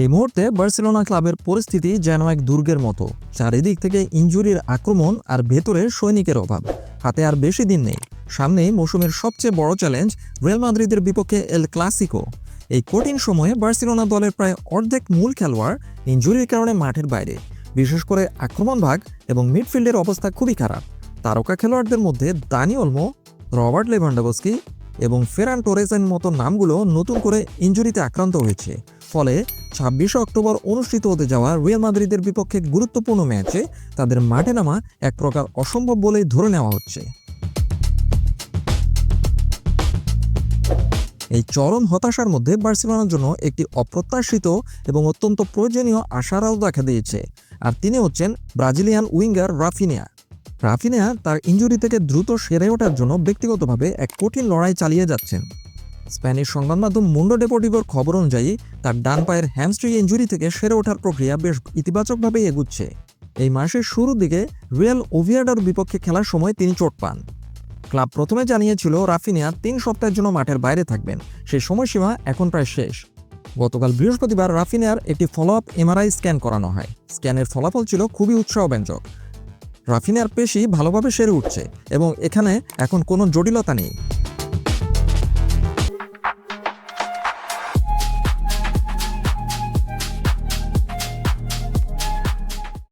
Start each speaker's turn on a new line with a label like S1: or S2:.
S1: এই মুহূর্তে বার্সেলোনা ক্লাবের পরিস্থিতি যেন এক দুর্গের মতো। চারিদিক থেকে ইনজুরির আক্রমণ আর ভেতরে সৈনিকের অভাব। হাতে আর বেশি দিন নেই। সামনেই মৌসুমের সবচেয়ে বড় চ্যালেঞ্জ রিয়াল মাদ্রিদের বিপক্ষে এল ক্লাসিকো এই কঠিন সময়ে বার্সেলোনা দলের প্রায় অর্ধেক মূল খেলোয়াড় ইনজুরির কারণে মাঠের বাইরে। বিশেষ করে আক্রমণ ভাগ এবং মিডফিল্ডের অবস্থা খুবই খারাপ। তারকা খেলোয়াড়দের মধ্যে দানি অলমো রবার্ট লেভান্ডাবস্কি এবং ফেরান টোরেসের মতো নামগুলো নতুন করে ইনজুরিতে আক্রান্ত হয়েছে। ফলে ছাব্বিশে অক্টোবর অনুষ্ঠিত হতে যাওয়া রিয়াল মাদ্রিদের বিপক্ষে গুরুত্বপূর্ণ ম্যাচে তাদের মাঠে নামা এক প্রকার অসম্ভব বলেই ধরে নেওয়া হচ্ছে। এই চরম হতাশার মধ্যে বার্সেলোনার জন্য একটি অপ্রত্যাশিত এবং অত্যন্ত প্রয়োজনীয় আশারাও দেখা দিয়েছে, আর তিনি হচ্ছেন ব্রাজিলিয়ান উইঙ্গার রাফিনিয়া। রাফিনিয়া তার ইনজুরি থেকে দ্রুত সেরে ওঠার জন্য ব্যক্তিগতভাবে এক কঠিন লড়াই চালিয়ে যাচ্ছেন। স্প্যানিশ সংবাদ মাধ্যম মুন্ডো ডেপোটিভোর খবর অনুযায়ী, তার ডান পায়ের হ্যামস্ট্রিং ইঞ্জুরি থেকে সেরে ওঠার প্রক্রিয়া বেশ ইতিবাচকভাবেই এগুচ্ছে। এই মাসের শুরুর দিকে রিয়াল ওভিয়াডার বিপক্ষে খেলার সময় তিনি চোট পান। ক্লাব প্রথমে জানিয়েছিল, রাফিনিয়া তিন সপ্তাহের জন্য মাঠের বাইরে থাকবেন। সেই সময়সীমা এখন প্রায় শেষ। গতকাল বৃহস্পতিবার রাফিনিয়ার একটি ফলো আপ এমআরআই স্ক্যান করানো হয়। স্ক্যানের ফলাফল ছিল খুবই উৎসাহব্যঞ্জক। রাফিনিয়ার পেশি ভালোভাবে সেরে উঠছে এবং এখানে এখন কোনো জটিলতা নেই।